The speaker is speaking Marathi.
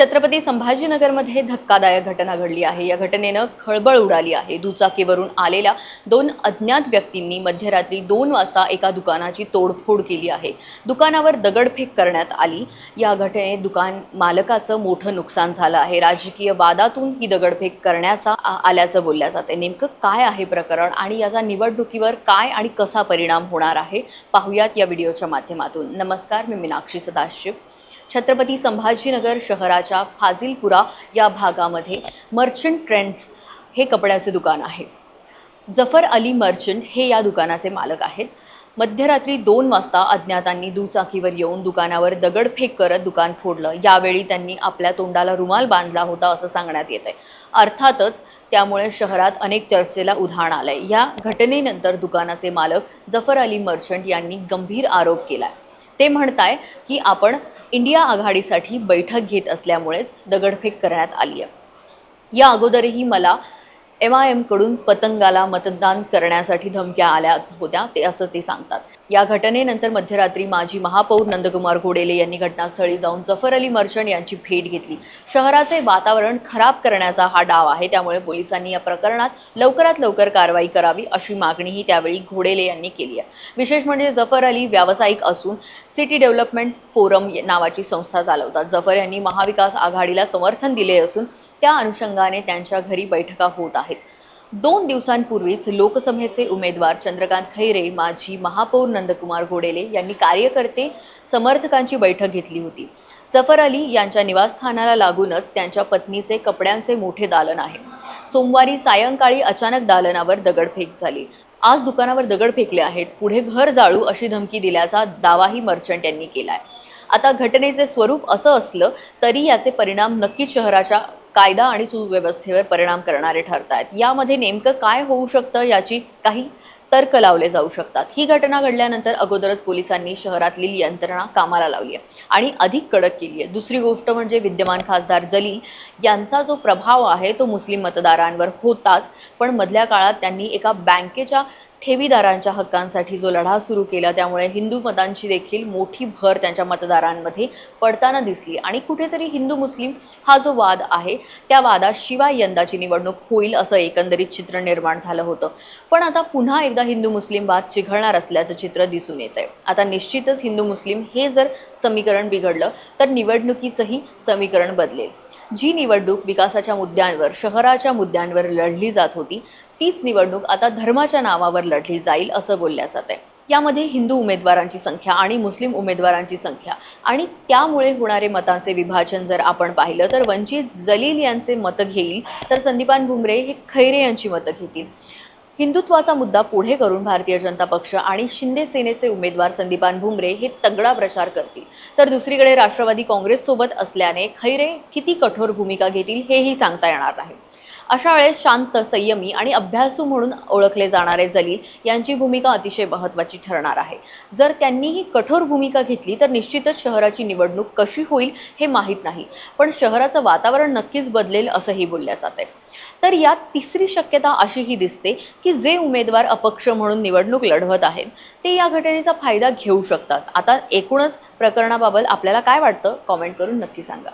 छत्रपती संभाजीनगरमध्ये धक्कादायक घटना घडली आहे. या घटनेनं खळबळ उडाली आहे. दुचाकीवरून आलेल्या दोन अज्ञात व्यक्तींनी मध्यरात्री दोन वाजता एका दुकानाची तोडफोड केली आहे. दुकानावर दगडफेक करण्यात आली. या घटनेत दुकान मालकाचं मोठं नुकसान झालं आहे. राजकीय वादातून ही दगडफेक करण्याचा आ- आल्याचं बोलल्या जाते. नेमकं काय आहे प्रकरण आणि याचा निवडणुकीवर काय आणि कसा परिणाम होणार आहे? पाहुयात या व्हिडिओच्या माध्यमातून. नमस्कार मी मीनाक्षी सदाशिव. छत्रपती संभाजीनगर शहराच्या फाजिलपुरा या भागामध्ये मर्चंट ट्रेंड्स हे कपड्याचे दुकान आहे. जफर अली मर्चंट हे या दुकानाचे मालक आहेत. मध्यरात्री दोन वाजता अज्ञातांनी दुचाकीवर येऊन दुकानावर दगडफेक करत दुकान फोडलं. यावेळी त्यांनी आपल्या तोंडाला रुमाल बांधला होता असं सांगण्यात येत आहे अर्थातच त्यामुळे शहरात अनेक चर्चेला उधाण आलंय. या घटनेनंतर दुकानाचे मालक जफर अली मर्चंट यांनी गंभीर आरोप केलाय. ते म्हणताय की आपण इंडिया आघाडीसाठी बैठक घेत असल्यामुळेच दगडफेक करण्यात आली आहे. या अगोदरही मला एम आय एमकडून पतंगाला मतदान करण्यासाठी धमक्या आल्या होत्या ते असं ते सांगतात. या घटनेनंतर मध्यरात्री माजी महापौर नंदकुमार घोडेले यांनी घटनास्थळी जाऊन जफर अली मर्चंट यांची भेट घेतली. शहराचे वातावरण खराब करण्याचा हा डाव आहे त्यामुळे पोलिसांनी या प्रकरणात लवकरात लवकर कारवाई करावी अशी मागणीही त्यावेळी घोडेले यांनी केली आहे. विशेष म्हणजे जफर अली व्यावसायिक असून सिटी डेव्हलपमेंट फोरम नावाची संस्था चालवतात. जफर यांनी महाविकास आघाडीला समर्थन दिले असून त्या अनुषंगाने त्यांच्या घरी बैठका होत आहेत. दोन दिवसांपूर्वीच लोकसभेचे उमेदवार चंद्रकांत खैरे माजी महापौर नंदकुमार घोडेले यांनी कार्यकर्ते समर्थकांची बैठक घेतली होती. जफर अली यांच्या निवासस्थानाला लागूनच त्यांच्या पत्नीचे कपड्यांचे मोठे दालन आहे. सोमवारी सायंकाळी अचानक दालनावर दगडफेक झाली. आज दुकानावर दगड फेकले आहेत. पुढे घर जाळू अशी धमकी दिल्याचा दावाही मर्चंट यांनी केलाय. आता घटनेचे स्वरूप असं असलं तरी याचे परिणाम नक्कीच शहराच्या कायदा आणि सुव्यवस्थेवर परिणाम करणारे ठरत आहेत यामध्ये नेमकं काय होऊ शकतं याची काही तर्क लावले जाऊ शकतात. ही घटना घडल्यानंतर अगोदरच पोलिसांनी शहरातली यंत्रणा कामाला लावली आहे आणि अधिक कडक केली आहे. दुसरी गोष्ट म्हणजे विद्यमान खासदार जलील यांचा जो प्रभाव आहे तो मुस्लिम मतदारांवर होताच पण मधल्या काळात त्यांनी एका बँकेच्या ठेवीदारांच्या हक्कांसाठी जो लढा सुरू केला त्यामुळे हिंदू मतांची देखील मोठी भर त्यांच्या मतदारांमध्ये पडताना दिसली. आणि कुठेतरी हिंदू मुस्लिम हा जो वाद आहे त्या वादाशिवाय यंदाची निवडणूक होईल असं एकंदरीत चित्र निर्माण झालं होतं. पण आता पुन्हा एकदा हिंदू मुस्लिम वाद चिघळणार असल्याचं चित्र दिसून येत आहे आता निश्चितच हिंदू मुस्लिम हे जर समीकरण बिघडलं तर निवडणुकीचंही समीकरण बदलेल. जी निवडणूक विकासाच्या मुद्द्यांवर शहराच्या मुद्द्यांवर लढली जात होती तीच निवडणूक आता धर्माच्या नावावर लढली जाईल असं बोलल्या जात आहे. यामध्ये हिंदू उमेदवारांची संख्या आणि मुस्लिम उमेदवारांची संख्या आणि त्यामुळे होणारे मतांचे विभाजन जर आपण पाहिलं तर वंचित जलील यांचे मतं घेईल तर संदीपान भुमरे हे खैरे यांची मतं घेतील. हिंदुत्वाचा मुद्दा पुढे करून भारतीय जनता पक्ष आणि शिंदे सेनेचे उमेदवार संदीपान भुमरे हे तगडा प्रचार करतील. तर दुसरीकडे राष्ट्रवादी काँग्रेससोबत असल्याने खैरे किती कठोर भूमिका घेतील हेही सांगता येणार नाही. अशा वेळेस शांत संयमी आणि अभ्यासू म्हणून ओळखले जाणारे जलील यांची भूमिका अतिशय महत्त्वाची ठरणार आहे. जर त्यांनीही कठोर भूमिका घेतली तर निश्चितच शहराची निवडणूक कशी होईल हे माहीत नाही. पण शहराचं वातावरण नक्कीच बदलेल असंही बोलल्या जाते तर यात तिसरी शक्यता अशीही दिसते की जे उमेदवार अपक्ष म्हणून निवडणूक लढवत आहेत ते या घटनेचा फायदा घेऊ शकतात. आता एकूणच प्रकरणाबाबत आपल्याला काय वाटतं? कॉमेंट करून नक्की सांगा.